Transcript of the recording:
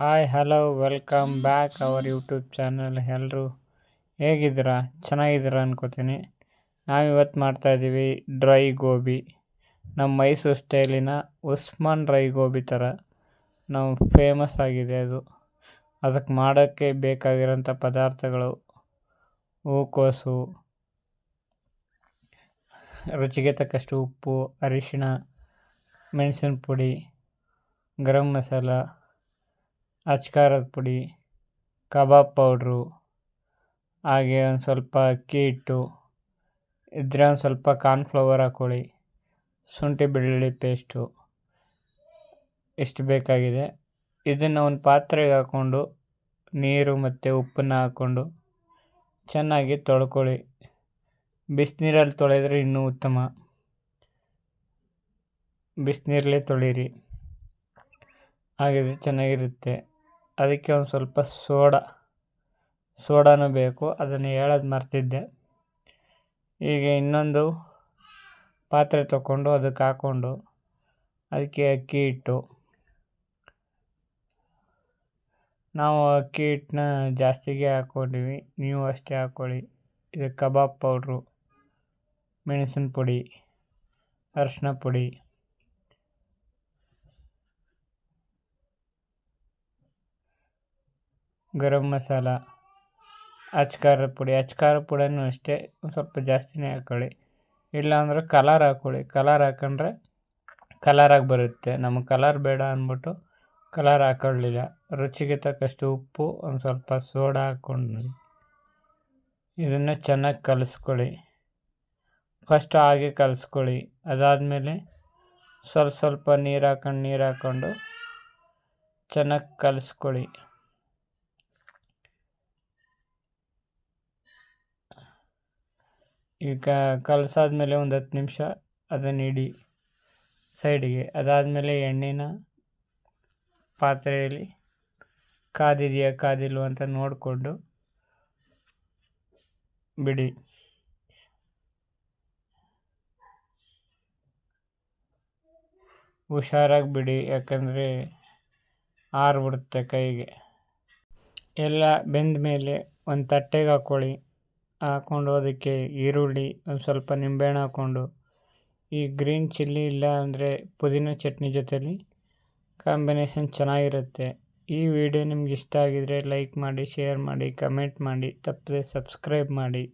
Hi hello welcome back our YouTube channel ಎಲ್ಲರೂ ಹೇಗಿದ್ದೀರಾ? ಚೆನ್ನಾಗಿದ್ದೀರಾ ಅನ್ಕೋತೀನಿ. ನಾವಿವತ್ತು ಮಾಡ್ತಾಯಿದ್ದೀವಿ ಡ್ರೈ ಗೋಬಿ ನಮ್ಮ ಮೈಸೂರು ಸ್ಟೈಲಿನ ಉಸ್ಮಾನ್ ಡ್ರೈ ಗೋಬಿ ಥರ ನಾವು ಫೇಮಸ್ ಆಗಿದೆ ಅದು. ಅದಕ್ಕೆ ಮಾಡೋಕ್ಕೆ ಬೇಕಾಗಿರೋಂಥ ಪದಾರ್ಥಗಳು, ಹೂಕೋಸು, ರುಚಿಗೆ ತಕ್ಕಷ್ಟು ಉಪ್ಪು, ಅರಿಶಿಣ ಮೆಣಸಿನ ಪುಡಿ ಗರಂ ಮಸಾಲ ಅಚ್ಕಾರದ ಪುಡಿ, ಕಬಾಬ್ ಪೌಡ್ರು, ಹಾಗೆ ಒಂದು ಸ್ವಲ್ಪ ಅಕ್ಕಿ ಹಿಟ್ಟು ಇದ್ದರೆ ಒಂದು ಸ್ವಲ್ಪ ಕಾರ್ನ್ಫ್ಲವರ್ ಹಾಕ್ಕೊಳ್ಳಿ ಶುಂಠಿ ಬೆಳ್ಳುಳ್ಳಿ ಪೇಸ್ಟು ಎಷ್ಟು ಬೇಕಾಗಿದೆ. ಇದನ್ನು ಒಂದು ಪಾತ್ರೆಗೆ ಹಾಕ್ಕೊಂಡು ನೀರು ಮತ್ತು ಉಪ್ಪನ್ನು ಹಾಕ್ಕೊಂಡು ಚೆನ್ನಾಗಿ ತೊಳ್ಕೊಳ್ಳಿ. ಬಿಸಿನೀರಲ್ಲಿ ತೊಳೆದ್ರೆ ಇನ್ನೂ ಉತ್ತಮ. ಬಿಸಿನೀರಲ್ಲೇ ತೊಳೀರಿ. ಹಾಗಿದ್ರೆ ಚೆನ್ನಾಗಿರುತ್ತೆ. ಅದಕ್ಕೆ ಒಂದು ಸ್ವಲ್ಪ ಸೋಡಾ, ಸೋಡಾನೂ ಬೇಕು. ಅದನ್ನು ಹೇಳೋದು ಮರ್ತಿದ್ದೆ. ಈಗ ಇನ್ನೊಂದು ಪಾತ್ರೆ ತಗೊಂಡು ಅದಕ್ಕೆ ಹಾಕ್ಕೊಂಡು ಅದಕ್ಕೆ ಅಕ್ಕಿ ಹಿಟ್ಟು. ನಾವು ಅಕ್ಕಿ ಹಿಟ್ಟನ್ನ ಜಾಸ್ತಿಗೆ ಹಾಕ್ಕೊಂಡಿವಿ. ನೀವು ಅಷ್ಟೇ ಹಾಕ್ಕೊಳ್ಳಿ. ಇದು ಕಬಾಬ್ ಪೌಡ್ರು, ಮೆಣಸಿನ ಪುಡಿ, ಅರಿಶಿನ ಪುಡಿ. ಗರಂ ಮಸಾಲ ಅಚ್ಕಾರ ಪುಡಿ. ಅಚ್ಕಾರ ಪುಡಿನೂ ಅಷ್ಟೇ ಸ್ವಲ್ಪ ಜಾಸ್ತಿನೇ ಹಾಕ್ಕೊಳ್ಳಿ ಇಲ್ಲಾಂದರೆ ಕಲರ್ ಹಾಕ್ಕೊಳ್ಳಿ ಕಲರ್ ಹಾಕೊಂಡ್ರೆ ಕಲರಾಗಿ ಬರುತ್ತೆ. ನಮಗೆ ಕಲರ್ ಬೇಡ ಅಂದ್ಬಿಟ್ಟು ಕಲರ್ ಹಾಕ್ಕೊಳ್ಳಿಲ್ಲ ರುಚಿಗೆ ತಕ್ಕಷ್ಟು ಉಪ್ಪು, ಒಂದು ಸ್ವಲ್ಪ ಸೋಡಾ ಹಾಕ್ಕೊಂಡು ಇದನ್ನು ಚೆನ್ನಾಗಿ ಕಲಿಸ್ಕೊಳ್ಳಿ. ಫಸ್ಟ್ ಹಾಗೆ ಕಲಿಸ್ಕೊಳ್ಳಿ. ಅದಾದಮೇಲೆ ಸ್ವಲ್ಪ ಸ್ವಲ್ಪ ನೀರು ಹಾಕೊಂಡು, ನೀರು ಹಾಕ್ಕೊಂಡು ಚೆನ್ನಾಗಿ ಕಲಿಸ್ಕೊಳ್ಳಿ. ಈಗ ಕಲಸಾದ್ಮೇಲೆ ಒಂದು ಹತ್ತು ನಿಮಿಷ ಅದನ್ನು ಇಡಿ ಸೈಡಿಗೆ. ಅದಾದಮೇಲೆ ಎಣ್ಣೆನ ಪಾತ್ರೆಯಲ್ಲಿ ಕಾದಿದೆಯಾ ಕಾದಿಲ್ವ ಅಂತ ನೋಡಿಕೊಂಡು ಬಿಡಿ. ಹುಷಾರಾಗಿ ಬಿಡಿ, ಯಾಕಂದರೆ ಆರ್ಬಿಡುತ್ತೆ ಕೈಗೆ. ಎಲ್ಲ ಬೆಂದ ಮೇಲೆ ಒಂದು ತಟ್ಟೆಗೆ ಹಾಕ್ಕೊಳ್ಳಿ ಹಾಕ್ಕೊಂಡು ಅದಕ್ಕೆ ಈರುಳ್ಳಿ ಒಂದು ಸ್ವಲ್ಪ ನಿಂಬೆಹಣ್ಣು ಹಾಕ್ಕೊಂಡು ಈ ಗ್ರೀನ್ ಚಿಲ್ಲಿ ಇಲ್ಲ ಅಂದರೆ ಪುದೀನ ಚಟ್ನಿ ಜೊತೇಲಿ ಕಾಂಬಿನೇಷನ್ ಚೆನ್ನಾಗಿರುತ್ತೆ. ಈ ವಿಡಿಯೋ ನಿಮ್ಗೆ ಇಷ್ಟ ಆಗಿದ್ದರೆ ಲೈಕ್ ಮಾಡಿ, ಶೇರ್ ಮಾಡಿ, ಕಮೆಂಟ್ ಮಾಡಿ, ತಪ್ಪದೆ ಸಬ್ಸ್ಕ್ರೈಬ್ ಮಾಡಿ.